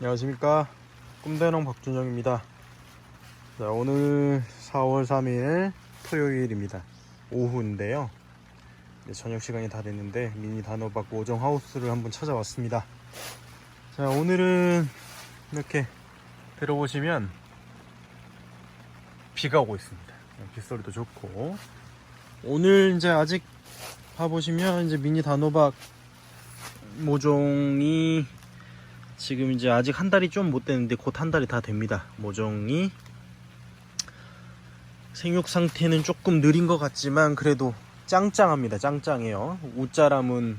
안녕하십니까. 꿈대농 박준영입니다. 자 오늘 4월 3일 토요일입니다. 오후인데요. 저녁 시간이 다 됐는데 미니 단호박 모종 하우스를 한번 찾아왔습니다. 자 오늘은 이렇게 들어보시면 비가 오고 있습니다. 빗소리도 좋고. 오늘 이제 아직 봐보시면 이제 미니 단호박 모종이 지금 이제 아직 한 달이 좀 못 됐는데 곧 한 달이 다 됩니다. 모종이 생육 상태는 조금 느린 것 같지만 그래도 짱짱합니다. 짱짱해요. 웃자람은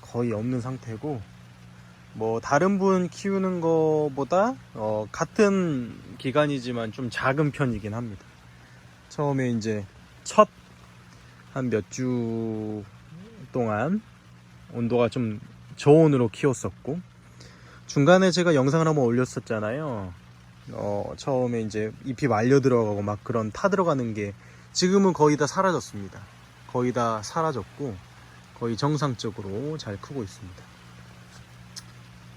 거의 없는 상태고 뭐 다른 분 키우는 거보다 어, 같은 기간이지만 좀 작은 편이긴 합니다. 처음에 이제 첫 한 몇 주 동안 온도가 좀 저온으로 키웠었고 중간에 제가 영상을 한번 올렸었잖아요. 어, 처음에 이제 잎이 말려 들어가고 막 그런 타 들어가는 게 지금은 거의 다 사라졌습니다. 거의 다 사라졌고 거의 정상적으로 잘 크고 있습니다.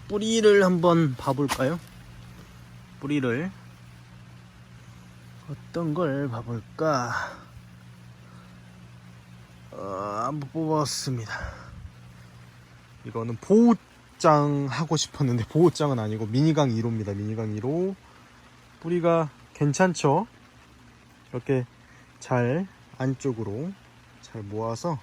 뿌리를 한번 봐볼까요? 뿌리를 어떤 걸 봐볼까? 어, 한번 뽑았습니다. 이거는 보 호장 하고 싶었는데 보호장은 아니고 미니강 1호입니다. 미니강 1호 뿌리가 괜찮죠? 이렇게 잘 안쪽으로 잘 모아서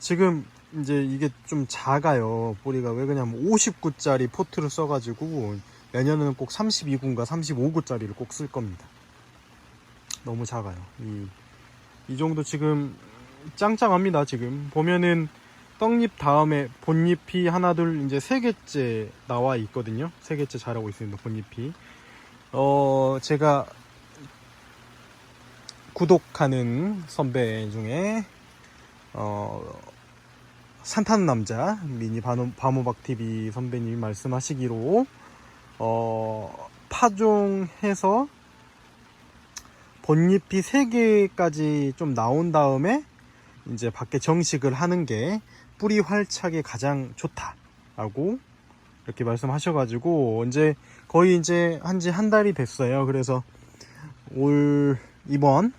지금 이제 이게 좀 작아요. 뿌리가 왜 그러냐면 59짜리 포트를 써가지고 내년에는 꼭 32구인가 35구짜리를 꼭 쓸 겁니다. 너무 작아요. 이, 이 정도 지금 짱짱합니다. 지금 보면은 떡잎 다음에 본잎이 하나 둘 이제 세 개째 나와 있거든요. 세 개째 자라고 있습니다. 본잎이. 어 제가 구독하는 선배 중에 어 산타는 남자 미니 바모박 TV 선배님이 말씀하시기로 어 파종해서 본잎이 세 개까지 좀 나온 다음에 이제 밖에 정식을 하는 게 뿌리 활착에 가장 좋다라고 이렇게 말씀하셔가지고 이제 거의 이제 한지 한 달이 됐어요. 그래서 올 이번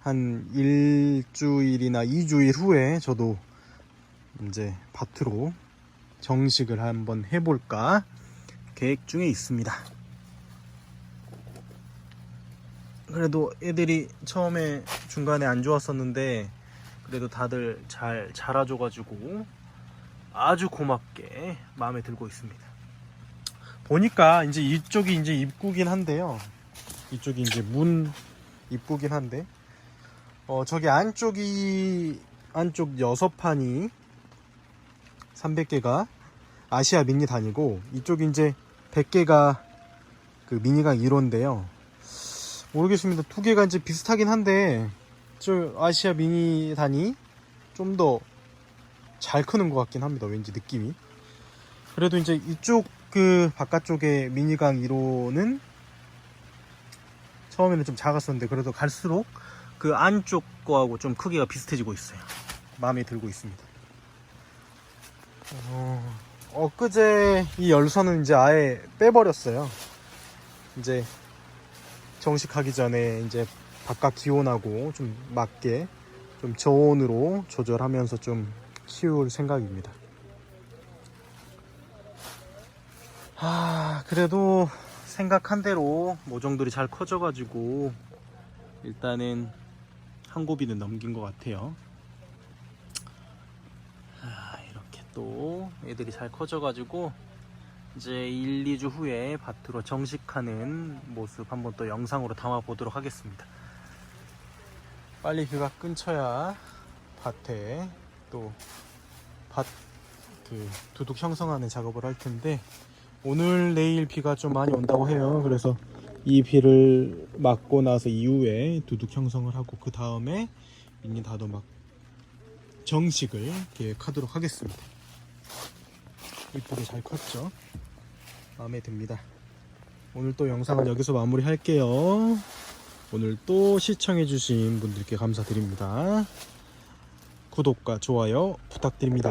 한 일주일이나 이주일 후에 저도 이제 밭으로 정식을 한번 해볼까 계획 중에 있습니다. 그래도 애들이 처음에 중간에 안 좋았었는데 그래도 다들 잘 자라줘가지고 아주 고맙게 마음에 들고 있습니다. 보니까 이제 이쪽이 이제 입구긴 한데요. 이쪽이 이제 문 입구긴 한데, 어, 저기 안쪽이, 안쪽 여섯 판이 300개가 아시아 미니 단이고, 이쪽이 이제 100개가 그 미니강 1호인데요. 모르겠습니다. 두 개가 이제 비슷하긴 한데, 저 아시아 미니 단이 좀 더 잘 크는 것 같긴 합니다. 왠지 느낌이. 그래도 이제 이쪽 그 바깥쪽에 미니강 1호는 처음에는 좀 작았었는데 그래도 갈수록 그 안쪽 거하고 좀 크기가 비슷해지고 있어요. 마음에 들고 있습니다. 어, 엊그제 이 열선은 이제 아예 빼버렸어요. 이제 정식하기 전에 이제 바깥 기온하고 좀 맞게 좀 저온으로 조절하면서 좀 키울 생각입니다. 아, 그래도 생각한 대로 모종들이 잘 커져가지고 일단은 한 고비는 넘긴 것 같아요. 아, 이렇게 또 애들이 잘 커져가지고 이제 1, 2주 후에 밭으로 정식하는 모습 한번 또 영상으로 담아 보도록 하겠습니다. 빨리 비가 끊쳐야 밭에 또 밭 그 두둑 형성하는 작업을 할 텐데 오늘 내일 비가 좀 많이 온다고 해요. 그래서 이 비를 맞고 나서 이후에 두둑 형성을 하고 그 다음에 미니 다도막 정식을 계획하도록 하겠습니다. 이쁘게 잘 컸죠? 마음에 듭니다. 오늘 또 영상은 여기서 마무리 할게요. 오늘 또 시청해주신 분들께 감사드립니다. 구독과 좋아요 부탁드립니다.